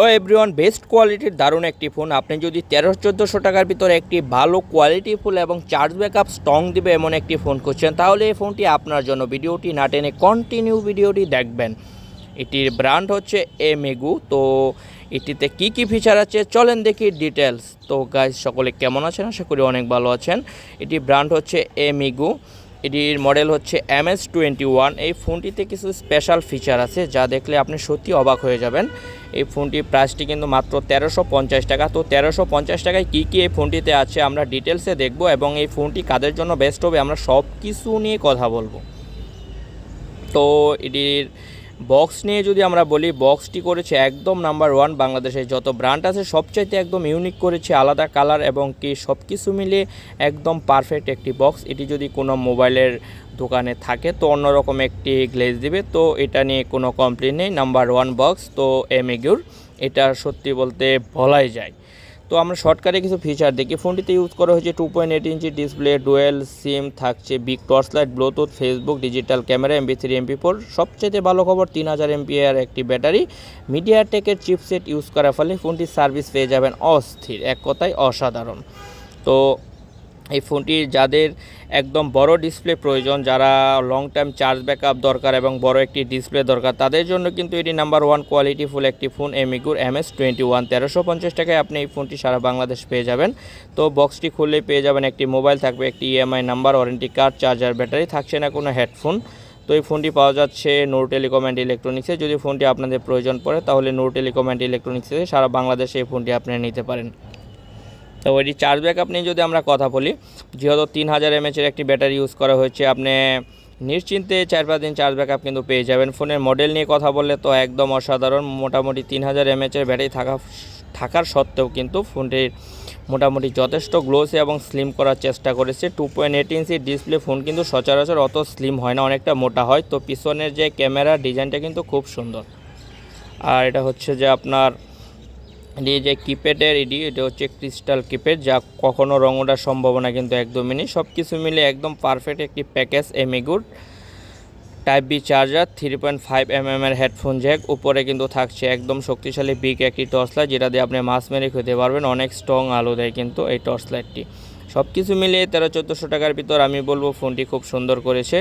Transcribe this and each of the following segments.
ও everyone, best কোয়ালিটির দারুণ একটি ফোন। আপনি যদি তেরো চোদ্দোশো টাকার ভিতরে একটি ভালো কোয়ালিটি ফুল এবং চার্জ ব্যাকআপ স্ট্রং দিবে এমন একটি ফোন খুঁজছেন, তাহলে এই ফোনটি আপনার জন্য। ভিডিওটি না টেনে কন্টিনিউ ভিডিওটি দেখবেন। এটির ব্র্যান্ড হচ্ছে এমেগু তো এটিতে কি কি ফিচার আছে চলেন দেখি ডিটেলস তো গাইজ সকলে কেমন আছেন? আশা করি অনেক ভালো আছেন। এটি ব্র্যান্ড হচ্ছে এ এমিগু এটির মডেল হচ্ছে এম এস টোয়েন্টি ওয়ান এই ফোনটিতে কিছু স্পেশাল ফিচার আছে যা দেখলে আপনি সত্যি অবাক হয়ে যাবেন। এই ফোনটির প্রাইসটি কিন্তু মাত্র তেরোশো পঞ্চাশ টাকা। তো তেরোশো পঞ্চাশ টাকায় কী কী এই ফোনটিতে আছে আমরা ডিটেলসে দেখব এবং এই ফোনটি কাদের জন্য বেস্ট হবে আমরা সব কিছু নিয়ে কথা বলব। তো এটির বক্স নিয়ে যদি আমরা বলি বক্সটি করেছে একদম নাম্বার ওয়ান বাংলাদেশের যত ব্র্যান্ড আছে, সবচাইতে একদম ইউনিক করেছে আলাদা কালার এবং কি সব কিছু মিলিয়ে একদম পারফেক্ট একটি বক্স এটি যদি কোনো মোবাইলের দোকানে থাকে, তো অন্যরকম একটি গ্লেজ দিবে। তো এটা নিয়ে কোনো কমপ্লেন নেই নাম্বার ওয়ান বক্স তো এমিগুর এটা সত্যি বলতে বলাই যায়। তো আমরা শর্টকাটে কিছু ফিচার দেখি। ফোনটিতে ইউজ করা হয়েছে two point eight inch display dual SIM থাকছে big torch light bluetooth Facebook digital camera MP three MP four সবচেয়ে ভালো খবর তিন হাজার এমপিআর একটি ব্যাটারি। মিডিয়া টেকের চিপসেট ইউজ করার ফলে ফোনটির সার্ভিস পেয়ে যাবেন অস্থির, এক কথায় অসাধারণ। তো এই ফোনটি যাদের একদম বড় ডিসপ্লে প্রয়োজন, যারা লং টাইম চার্জ ব্যাকআপ দরকার এবং বড় একটি ডিসপ্লে দরকার, তাদের জন্য কিন্তু এটি নাম্বার ওয়ান কোয়ালিটি ফুল একটি ফোন এমিগুর এম এস টোয়েন্টি ওয়ান তেরোশো পঞ্চাশ টাকায় আপনি এই ফোনটি সারা বাংলাদেশ পেয়ে যাবেন। তো বক্সটি খুললেই পেয়ে যাবেন একটি মোবাইল থাকবে, একটি EMI number warranty card charger battery থাকছে না কোনো হেডফোন তো এই ফোনটি পাওয়া যাচ্ছে নূর টেলিকম অ্যান্ড ইলেকট্রনিক্সে যদি ফোনটি আপনাদের প্রয়োজন পড়ে, তাহলে নূর টেলিকম অ্যান্ড ইলেকট্রনিক্সে সারা বাংলাদেশে এই ফোনটি আপনি নিতে পারেন। তো এটি চার্জ ব্যাকআপ নিয়ে যদি আমরা কথা বলি, যেহেতু তিন হাজার এমএচের একটি ব্যাটারি ইউজ করা হয়েছে, আপনি নিশ্চিন্তে চার পাঁচ দিন চার্জ ব্যাকআপ কিন্তু পেয়ে যাবেন। ফোনের মডেল নিয়ে কথা বললে তো একদম অসাধারণ। মোটামুটি তিন হাজার এমএচের ব্যাটারি থাকা, থাকার সত্ত্বেও কিন্তু ফোনটির মোটামুটি যথেষ্ট গ্লোসি এবং স্লিম করার চেষ্টা করেছে। Two point eight inch display phone কিন্তু সচরাচর অত স্লিম হয় না, অনেকটা মোটা হয়। তো পিছনের যে ক্যামেরা ডিজাইনটা কিন্তু খুব সুন্দর। আর এটা হচ্ছে যে আপনার এটি যে কিপ্যাডের এডি, এটা হচ্ছে ক্রিস্টাল কিপ্যাড, যা কখনো রং ওঠার সম্ভাবনা কিন্তু একদমই নেই। সব কিছু মিলে একদম পারফেক্ট একটি package এমিগুড type B charger three point five M M এর হেডফোন জ্যাক উপরে কিন্তু থাকছে একদম শক্তিশালী বিগ একটি টর্চ লাইট যেটা দিয়ে আপনি মাছ মেরে খেতে পারবেন, অনেক স্ট্রং আলো দেয় কিন্তু এই টর্চ লাইটটি সব কিছু মিলিয়ে তেরো, চোদ্দোশো টাকার ভিতর আমি বলব ফোনটি খুব সুন্দর করেছে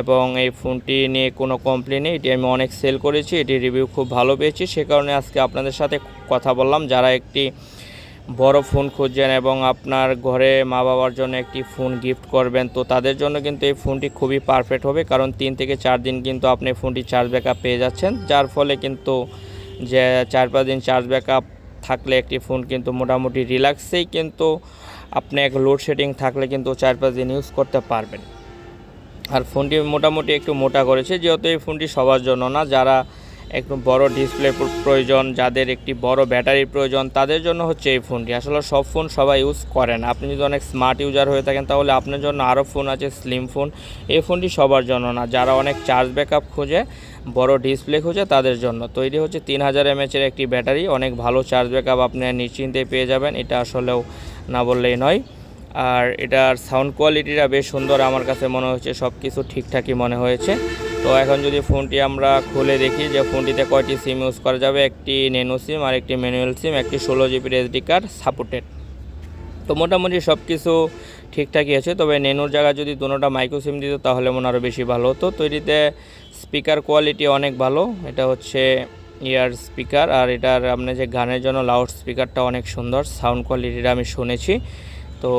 এবং এই ফোনটি নিয়ে কোনো কমপ্লেন নেই। এটি আমি অনেক সেল করেছি, এটি রিভিউ খুব ভালো পেয়েছি। সে কারণে আজকে আপনাদের সাথে কথা বললাম। যারা একটি বড় ফোন খুঁজছেন এবং আপনার ঘরে মা বাবার জন্য একটি ফোন গিফট করবেন, তো তাদের জন্য কিন্তু এই ফোনটি খুবই পারফেক্ট হবে। কারণ তিন থেকে চার দিন কিন্তু আপনি ফোনটি চার্জ ব্যাকআপ পেয়ে যাচ্ছেন, যার ফলে কিন্তু যে চার পাঁচ দিন চার্জ ব্যাকআপ থাকলে একটি ফোন কিন্তু মোটামুটি রিল্যাক্সেই কিন্তু আপনি এক লোডশেডিং থাকলে কিন্তু চার পাঁচ দিন ইউজ করতে পারবেন। আর ফোনটি মোটামুটি একটু মোটা করেছে, যেহেতু এই ফোনটি সবার জন্য না, যারা একটু বড় ডিসপ্লে প্রয়োজন, যাদের একটি বড় ব্যাটারির প্রয়োজন, তাদের জন্য হচ্ছে এই ফোনটি। আসলে সব ফোন সবাই ইউজ করেন আপনি যদি অনেক স্মার্ট ইউজার হয়ে থাকেন, তাহলে আপনার জন্য আরও ফোন আছে স্লিম ফোন এই ফোনটি সবার জন্য না। যারা অনেক চার্জ ব্যাকআপ খোঁজে, বড় ডিসপ্লে খোঁজে, তাদের জন্য। তো এটি হচ্ছে তিন হাজার এমএচের একটি ব্যাটারি অনেক ভালো চার্জ ব্যাকআপ আপনি নিশ্চিন্তে পেয়ে যাবেন। এটা আসলেও না বললেই নয়। আর এটার সাউন্ড কোয়ালিটিটা বেশ সুন্দর, আমার কাছে মনে হচ্ছে সব কিছু ঠিকঠাকই মনে হয়েছে। তো এখন যদি ফোনটি আমরা খুলে দেখি যে ফোনটিতে কয়টি সিম ইউজ করা যাবে, একটি নেনো সিম আর একটি ম্যানুয়াল সিম একটি ষোলো জিবির এসডি কার্ড সাপোর্টেড তো মোটামুটি সব কিছু ঠিকঠাকই আছে, তবে নেনোর জায়গায় যদি দুটোটা মাইক্রো সিম দিত তাহলে মনে আরও বেশি ভালো হতো। তো এটিতে স্পিকার কোয়ালিটি অনেক ভালো, এটা হচ্ছে ইয়ার স্পিকার আর এটার আপনি যে গানের জন্য লাউড স্পিকারটা অনেক সুন্দর সাউন্ড কোয়ালিটিটা আমি শুনেছি। তো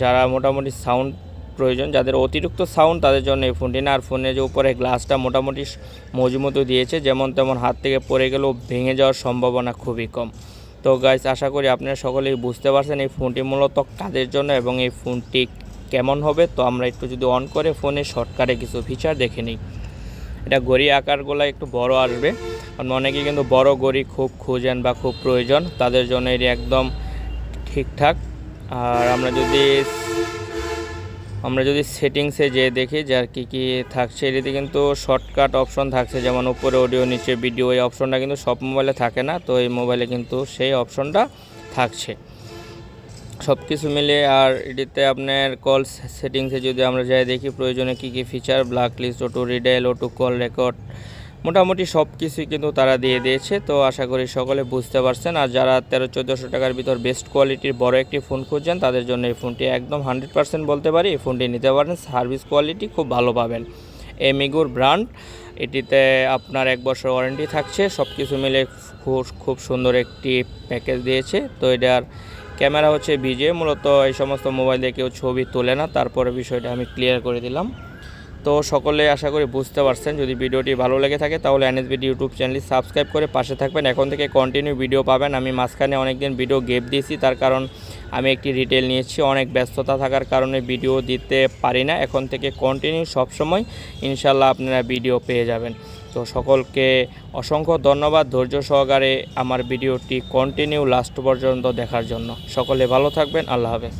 যারা মোটামুটি সাউন্ড প্রয়োজন, যাদের অতিরিক্ত সাউন্ড তাদের জন্য এই ফোনটি না। আর ফোনের যে উপরে গ্লাসটা মোটামুটি মজবুত দিয়েছে, যেমন তেমন হাত থেকে পড়ে গেলেও ভেঙে যাওয়ার সম্ভাবনা খুবই কম। তো গাইস আশা করি আপনারা সকলেই বুঝতে পারছেন এই ফোনটি মূলত কাদের জন্য এবং এই ফোনটি কেমন হবে। তো আমরা একটু যদি অন করে ফোনে শর্টকাটে কিছু ফিচার দেখে নিই। এটা গড়ি আকারগুলো একটু বড় আসবে। কারণ অনেকেই কিন্তু বড় গড়ি খুব খুঁজেন বা খুব প্রয়োজন, তাদের জন্য এটি একদম ঠিকঠাক। আর আমরা যদি আমরা যদি সেটিংসে যেয়ে দেখি যার কী কী থাকছে, এটিতে কিন্তু শর্টকাট অপশন থাকছে, যেমন উপরে অডিও, নিচে ভিডিও, এই অপশনটা কিন্তু সব মোবাইলে থাকে না, তো এই মোবাইলে কিন্তু সেই অপশনটা থাকছে। সব কিছু মিলে আর এটিতে আপনার কল সেটিংসে যদি আমরা যাই দেখি, প্রয়োজনে কী কী feature black list auto redial auto call record মোটামুটি সব কিছুই কিন্তু তারা দিয়ে দিয়েছে। তো আশা করি সকলে বুঝতে পারছেন। আর যারা তেরো, চোদ্দোশো টাকার ভিতর বেস্ট কোয়ালিটির বড় একটি ফোন খুঁজছেন, তাদের জন্য এই ফোনটি একদম হান্ড্রেড পার্সেন্ট বলতে পারি। এই ফোনটি নিতে পারেন সার্ভিস কোয়ালিটি খুব ভালো পাবেন। এমিগুর ব্র্যান্ড এটিতে আপনার এক বছর ওয়ারেন্টি থাকছে। সব কিছু মিলে খুব খুব সুন্দর একটি প্যাকেজ দিয়েছে। তো এটার ক্যামেরা হচ্ছে ভিজে মূলত এই সমস্ত মোবাইল দিয়ে কেউ ছবি তোলে না। তারপরে বিষয়টা আমি ক্লিয়ার করে দিলাম। তো সকলে আশা করি বুঝতে পারছেন। যদি ভিডিওটি ভালো লেগে থাকে তাহলে এনএসবিডি ইউটিউব চ্যানেলটি সাবস্ক্রাইব করে পাশে থাকবেন। এখন থেকে কন্টিনিউ ভিডিও পাবেন। আমি মাঝখানে অনেকদিন ভিডিও গেপ দিয়েছি। তার কারণ আমি একটি রিটেল নিয়েছি। অনেক ব্যস্ততা থাকার কারণে ভিডিও দিতে পারি না। এখন থেকে কন্টিনিউ সবসময় ইনশাল্লাহ আপনারা ভিডিও পেয়ে যাবেন। তো সকলকে অসংখ্য ধন্যবাদ। ধৈর্য সহকারে আমার ভিডিওটি কন্টিনিউ লাস্ট পর্যন্ত দেখার জন্য। সকলে ভালো থাকবেন। আল্লাহ হাফেজ।